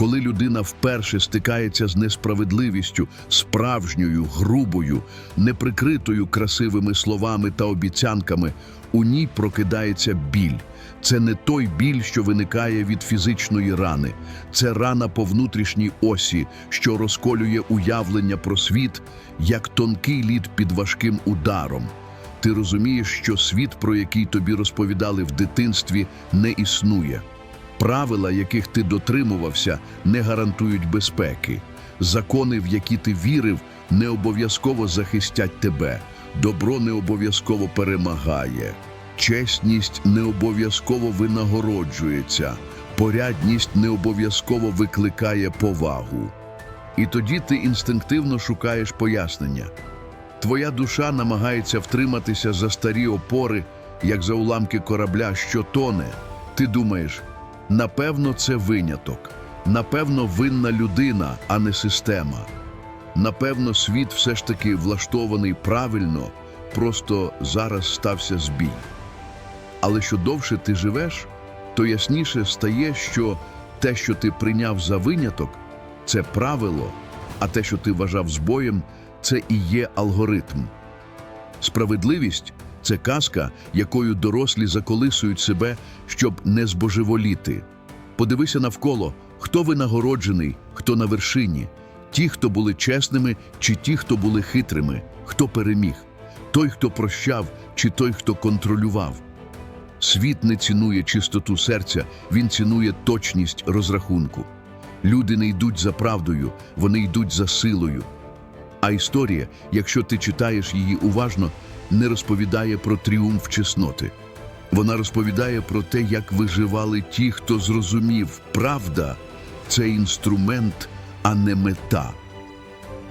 Коли людина вперше стикається з несправедливістю, справжньою, грубою, неприкритою красивими словами та обіцянками, у ній прокидається біль. Це не той біль, що виникає від фізичної рани, це рана по внутрішній осі, що розколює уявлення про світ, як тонкий лід під важким ударом. Ти розумієш, що світ, про який тобі розповідали в дитинстві, не існує. Правила, яких ти дотримувався, не гарантують безпеки. Закони, в які ти вірив, не обов'язково захистять тебе. Добро не обов'язково перемагає. Чесність не обов'язково винагороджується. Порядність не обов'язково викликає повагу. І тоді ти інстинктивно шукаєш пояснення. Твоя душа намагається втриматися за старі опори, як за уламки корабля, що тоне. Ти думаєш, напевно, це виняток, напевно, винна людина, а не система. Напевно, світ все ж таки влаштований правильно, просто зараз стався збій. Але що довше ти живеш, то ясніше стає, що те, що ти прийняв за виняток, це правило, а те, що ти вважав збоєм, це і є алгоритм. Справедливість це казка, якою дорослі заколисують себе, щоб не збожеволіти. Подивися навколо, хто винагороджений, хто на вершині, ті, хто були чесними, чи ті, хто були хитрими, хто переміг, той, хто прощав, чи той, хто контролював. Світ не цінує чистоту серця, він цінує точність розрахунку. Люди не йдуть за правдою, вони йдуть за силою. А історія, якщо ти читаєш її уважно, не розповідає про тріумф чесноти. Вона розповідає про те, як виживали ті, хто зрозумів, правда це інструмент, а не мета.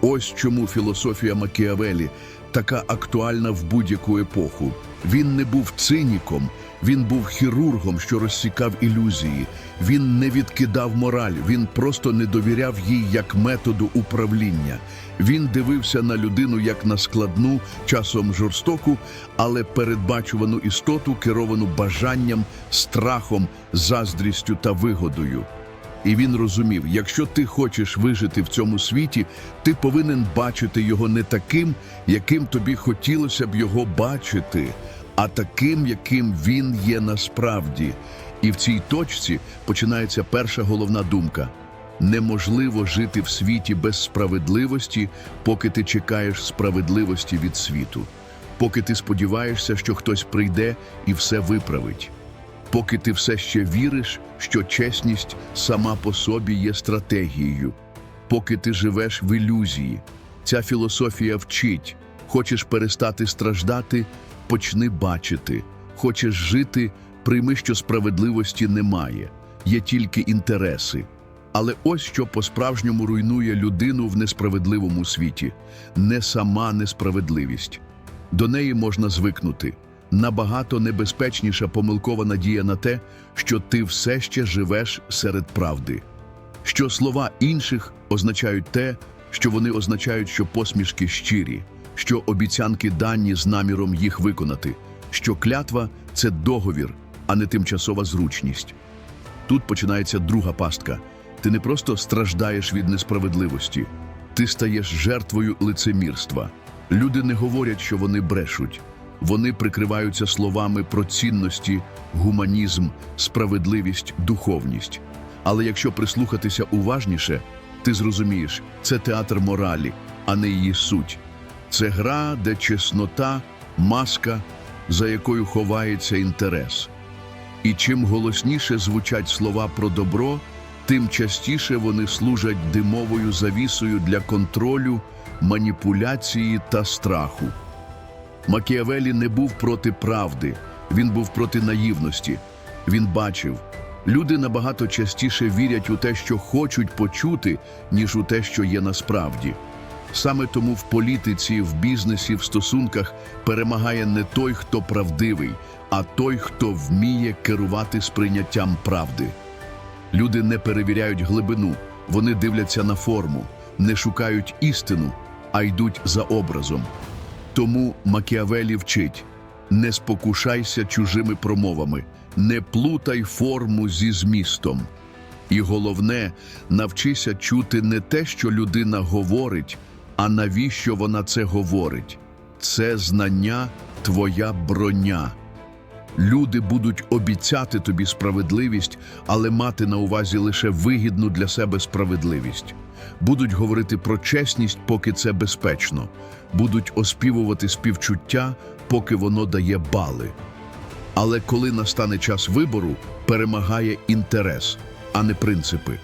Ось чому філософія Макіавелі така актуальна в будь-яку епоху. Він не був циніком, він був хірургом, що розсікав ілюзії. Він не відкидав мораль, він просто не довіряв їй як методу управління. Він дивився на людину як на складну, часом жорстоку, але передбачувану істоту, керовану бажанням, страхом, заздрістю та вигодою. І він розумів, якщо ти хочеш вижити в цьому світі, ти повинен бачити його не таким, яким тобі хотілося б його бачити, а таким, яким він є насправді. І в цій точці починається перша головна думка: неможливо жити в світі без справедливості, поки ти чекаєш справедливості від світу, поки ти сподіваєшся, що хтось прийде і все виправить. Поки ти все ще віриш, що чесність сама по собі є стратегією, поки ти живеш в ілюзії. Ця філософія вчить: хочеш перестати страждати, почни бачити, хочеш жити, прийми, що справедливості немає, є тільки інтереси. Але ось що по-справжньому руйнує людину в несправедливому світі не сама несправедливість. До неї можна звикнути. Набагато небезпечніша помилкова надія на те, що ти все ще живеш серед правди, що слова інших означають те, що вони означають, що посмішки щирі, що обіцянки дані з наміром їх виконати, що клятва це договір, а не тимчасова зручність. Тут починається друга пастка. Ти не просто страждаєш від несправедливості, ти стаєш жертвою лицемірства. Люди не говорять, що вони брешуть. Вони прикриваються словами про цінності, гуманізм, справедливість, духовність. Але якщо прислухатися уважніше, ти зрозумієш, це театр моралі, а не її суть. Це гра, де чеснота, маска, за якою ховається інтерес. І чим голосніше звучать слова про добро, тим частіше вони служать димовою завісою для контролю, маніпуляції та страху. Макіавелі не був проти правди, він був проти наївності. Він бачив, люди набагато частіше вірять у те, що хочуть почути, ніж у те, що є насправді. Саме тому в політиці, в бізнесі, в стосунках перемагає не той, хто правдивий, а той, хто вміє керувати сприйняттям правди. Люди не перевіряють глибину, вони дивляться на форму, не шукають істину, а йдуть за образом. Тому Макіавелі вчить: не спокушайся чужими промовами, не плутай форму зі змістом. І головне, навчися чути не те, що людина говорить, а навіщо вона це говорить. Це знання твоя броня. Люди будуть обіцяти тобі справедливість, але мати на увазі лише вигідну для себе справедливість. Будуть говорити про чесність, поки це безпечно. Будуть оспівувати співчуття, поки воно дає бали. Але коли настане час вибору, перемагає інтерес, а не принципи.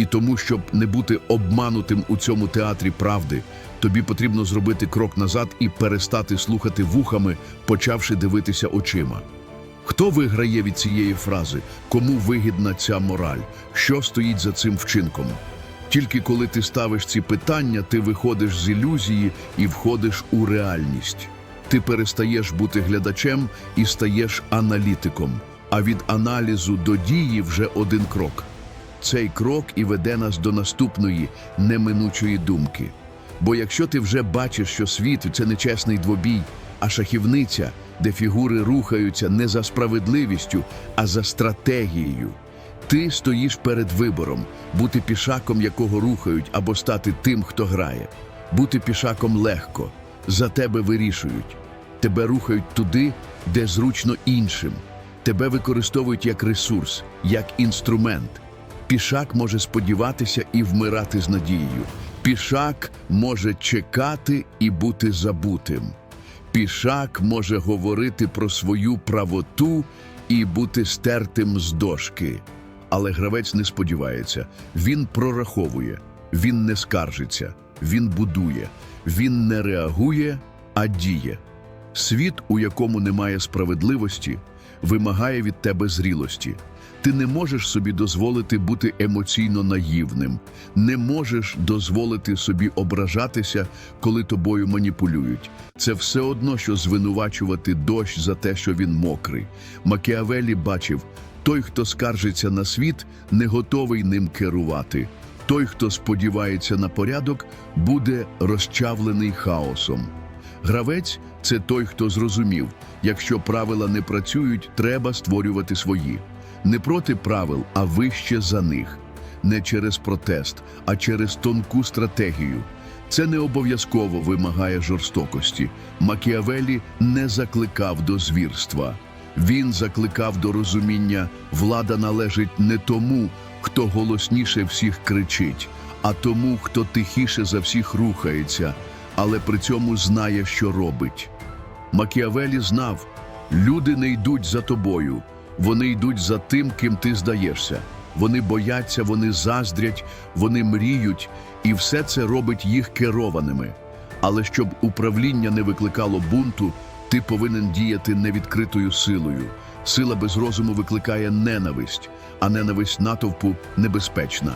І тому, щоб не бути обманутим у цьому театрі правди, тобі потрібно зробити крок назад і перестати слухати вухами, почавши дивитися очима. Хто виграє від цієї фрази? Кому вигідна ця мораль? Що стоїть за цим вчинком? Тільки коли ти ставиш ці питання, ти виходиш з ілюзії і входиш у реальність. Ти перестаєш бути глядачем і стаєш аналітиком. А від аналізу до дії вже один крок. Цей крок і веде нас до наступної неминучої думки. Бо якщо ти вже бачиш, що світ це не чесний двобій, а шахівниця, де фігури рухаються не за справедливістю, а за стратегією, ти стоїш перед вибором бути пішаком, якого рухають, або стати тим, хто грає. Бути пішаком легко, за тебе вирішують. Тебе рухають туди, де зручно іншим. Тебе використовують як ресурс, як інструмент. Пішак може сподіватися і вмирати з надією. Пішак може чекати і бути забутим. Пішак може говорити про свою правоту і бути стертим з дошки. Але гравець не сподівається, він прораховує, він не скаржиться, він будує, він не реагує, а діє. Світ, у якому немає справедливості, вимагає від тебе зрілості. Ти не можеш собі дозволити бути емоційно наївним, не можеш дозволити собі ображатися, коли тобою маніпулюють. Це все одно, що звинувачувати дощ за те, що він мокрий. Макіавелі бачив, той, хто скаржиться на світ, не готовий ним керувати. Той, хто сподівається на порядок, буде розчавлений хаосом. Гравець це той, хто зрозумів, якщо правила не працюють, треба створювати свої. Не проти правил, а вище за них. Не через протест, а через тонку стратегію. Це не обов'язково вимагає жорстокості. Макіавелі не закликав до звірства. Він закликав до розуміння, влада належить не тому, хто голосніше всіх кричить, а тому, хто тихіше за всіх рухається, але при цьому знає, що робить. Макіавелі знав, люди не йдуть за тобою, вони йдуть за тим, ким ти здаєшся. Вони бояться, вони заздрять, вони мріють, і все це робить їх керованими. Але щоб управління не викликало бунту, ти повинен діяти невідкритою силою. Сила без розуму викликає ненависть, а ненависть натовпу небезпечна.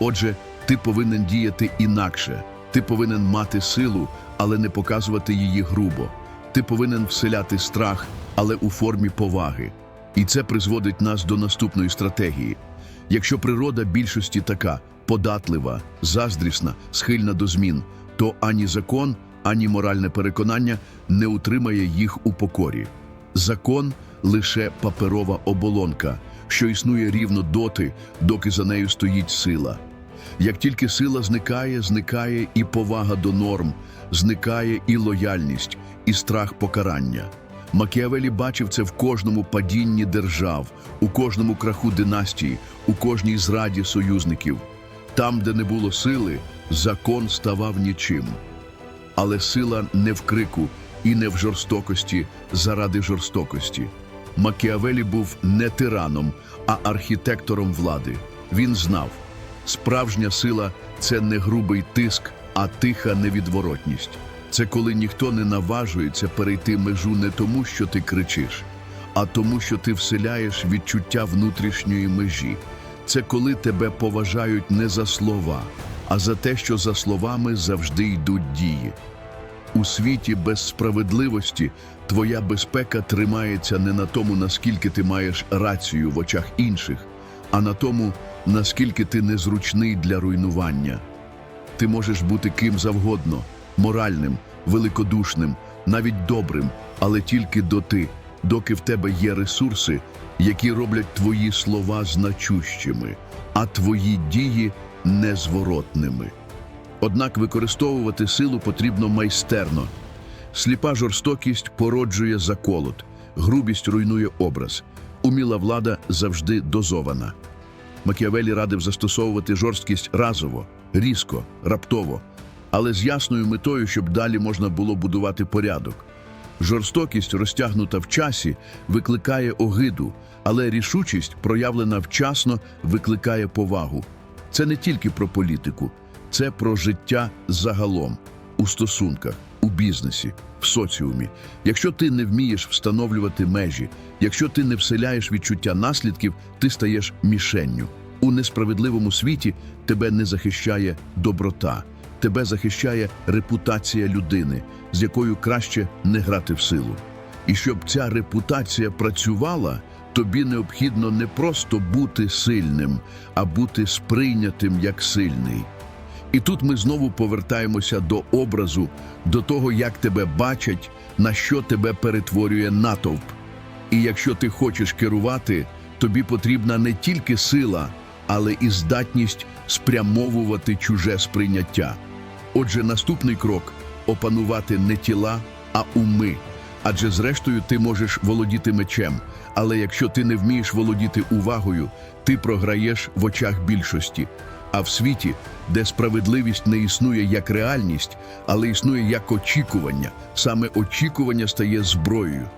Отже, ти повинен діяти інакше. Ти повинен мати силу, але не показувати її грубо. Ти повинен вселяти страх, але у формі поваги. І це призводить нас до наступної стратегії. Якщо природа більшості така податлива, заздрісна, схильна до змін, то ані закон, ані моральне переконання не утримає їх у покорі. Закон лише паперова оболонка, що існує рівно доти, доки за нею стоїть сила. Як тільки сила зникає, зникає і повага до норм, зникає і лояльність, і страх покарання. Макіавелі бачив це в кожному падінні держав, у кожному краху династії, у кожній зраді союзників. Там, де не було сили, закон ставав нічим. Але сила не в крику і не в жорстокості заради жорстокості. Макіавелі був не тираном, а архітектором влади. Він знав, справжня сила це не грубий тиск, а тиха невідворотність. Це коли ніхто не наважується перейти межу не тому, що ти кричиш, а тому, що ти вселяєш відчуття внутрішньої межі. Це коли тебе поважають не за слова, а за те, що за словами завжди йдуть дії. У світі без справедливості твоя безпека тримається не на тому, наскільки ти маєш рацію в очах інших, а на тому, наскільки ти незручний для руйнування. Ти можеш бути ким завгодно, моральним, великодушним, навіть добрим, але тільки доти, доки в тебе є ресурси, які роблять твої слова значущими, а твої дії незворотними. Однак використовувати силу потрібно майстерно. Сліпа жорстокість породжує заколот, грубість руйнує образ. Уміла влада завжди дозована. Макіавелі радив застосовувати жорсткість разово, різко, раптово, але з ясною метою, щоб далі можна було будувати порядок. Жорстокість, розтягнута в часі, викликає огиду, але рішучість, проявлена вчасно, викликає повагу. Це не тільки про політику, це про життя загалом, у стосунках, у бізнесі, в соціумі. Якщо ти не вмієш встановлювати межі, якщо ти не вселяєш відчуття наслідків, ти стаєш мішенню. У несправедливому світі тебе не захищає доброта, тебе захищає репутація людини, з якою краще не грати в силу. І щоб ця репутація працювала, тобі необхідно не просто бути сильним, а бути сприйнятим як сильний. І тут ми знову повертаємося до образу, до того, як тебе бачать, на що тебе перетворює натовп. І якщо ти хочеш керувати, тобі потрібна не тільки сила, але і здатність спрямовувати чуже сприйняття. Отже, наступний крок опанувати не тіла, а уми. Адже зрештою ти можеш володіти мечем, але якщо ти не вмієш володіти увагою, ти програєш в очах більшості. А в світі, де справедливість не існує як реальність, але існує як очікування, саме очікування стає зброєю.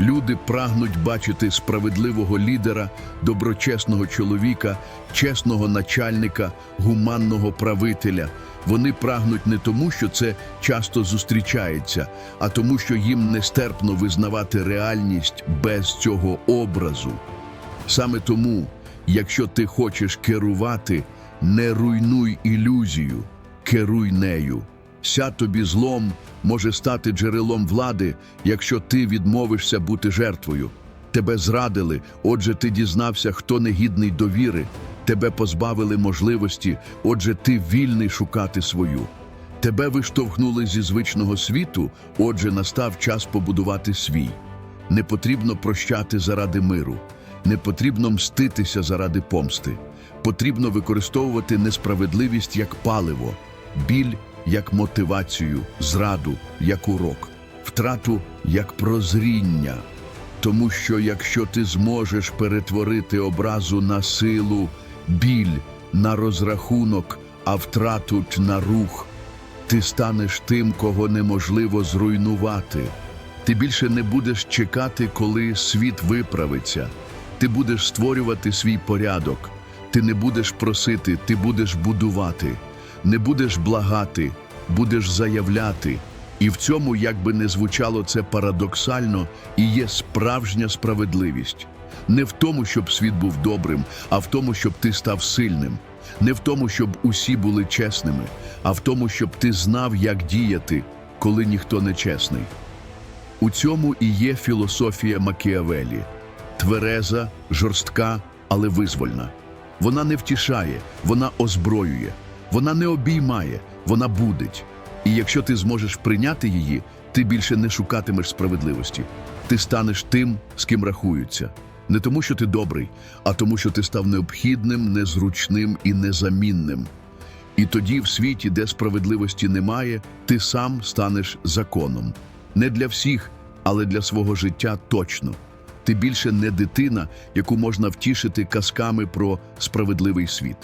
Люди прагнуть бачити справедливого лідера, доброчесного чоловіка, чесного начальника, гуманного правителя. Вони прагнуть не тому, що це часто зустрічається, а тому, що їм нестерпно визнавати реальність без цього образу. Саме тому, якщо ти хочеш керувати, не руйнуй ілюзію, керуй нею. Ся тобі злом може стати джерелом влади, якщо ти відмовишся бути жертвою. Тебе зрадили, отже, ти дізнався, хто негідний довіри. Тебе позбавили можливості, отже, ти вільний шукати свою. Тебе виштовхнули зі звичного світу, отже, настав час побудувати свій. Не потрібно прощати заради миру, не потрібно мститися заради помсти. Потрібно використовувати несправедливість як паливо, біль як мотивацію, зраду як урок, втрату як прозріння. Тому що якщо ти зможеш перетворити образу на силу, біль на розрахунок, а втрату на рух, ти станеш тим, кого неможливо зруйнувати. Ти більше не будеш чекати, коли світ виправиться. Ти будеш створювати свій порядок. Ти не будеш просити, ти будеш будувати. Не будеш благати, будеш заявляти. І в цьому, як би не звучало це парадоксально, і є справжня справедливість. Не в тому, щоб світ був добрим, а в тому, щоб ти став сильним. Не в тому, щоб усі були чесними, а в тому, щоб ти знав, як діяти, коли ніхто не чесний. У цьому і є філософія Макіавелі твереза, жорстка, але визвольна. Вона не втішає, вона озброює, вона не обіймає, вона будить. І якщо ти зможеш прийняти її, ти більше не шукатимеш справедливості. Ти станеш тим, з ким рахуються. Не тому, що ти добрий, а тому, що ти став необхідним, незручним і незамінним. І тоді, в світі, де справедливості немає, ти сам станеш законом. Не для всіх, але для свого життя точно. Ти більше не дитина, яку можна втішити казками про справедливий світ.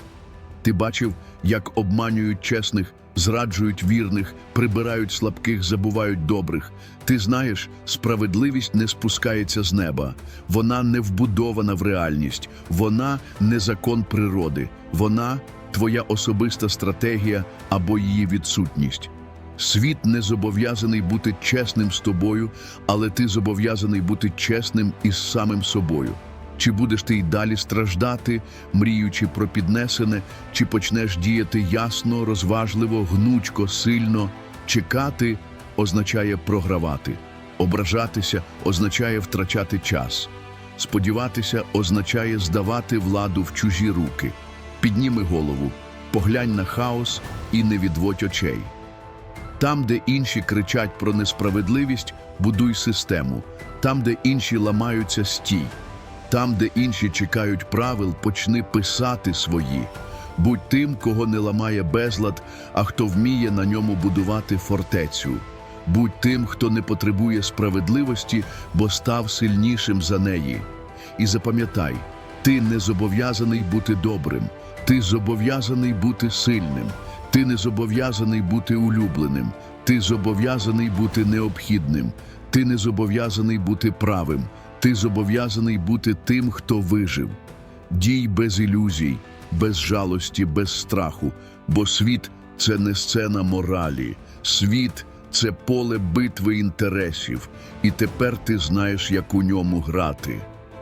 Ти бачив, як обманюють чесних, зраджують вірних, прибирають слабких, забувають добрих. Ти знаєш, справедливість не спускається з неба, вона не вбудована в реальність, вона не закон природи, вона твоя особиста стратегія або її відсутність. Світ не зобов'язаний бути чесним з тобою, але ти зобов'язаний бути чесним із самим собою. Чи будеш ти й далі страждати, мріючи про піднесене, чи почнеш діяти ясно, розважливо, гнучко, сильно? Чекати означає програвати, ображатися означає втрачати час, сподіватися означає здавати владу в чужі руки. Підніми голову, поглянь на хаос і не відводь очей. Там, де інші кричать про несправедливість, будуй систему. Там, де інші ламаються, стій. Там, де інші чекають правил, почни писати свої. Будь тим, кого не ламає безлад, а хто вміє на ньому будувати фортецю. Будь тим, хто не потребує справедливості, бо став сильнішим за неї. І запам'ятай, ти не зобов'язаний бути добрим, ти зобов'язаний бути сильним, ти не зобов'язаний бути улюбленим, ти зобов'язаний бути необхідним, ти не зобов'язаний бути правим, ти зобов'язаний бути тим, хто вижив. Дій без ілюзій, без жалості, без страху, бо світ це не сцена моралі, світ це поле битви інтересів, і тепер ти знаєш, як у ньому грати.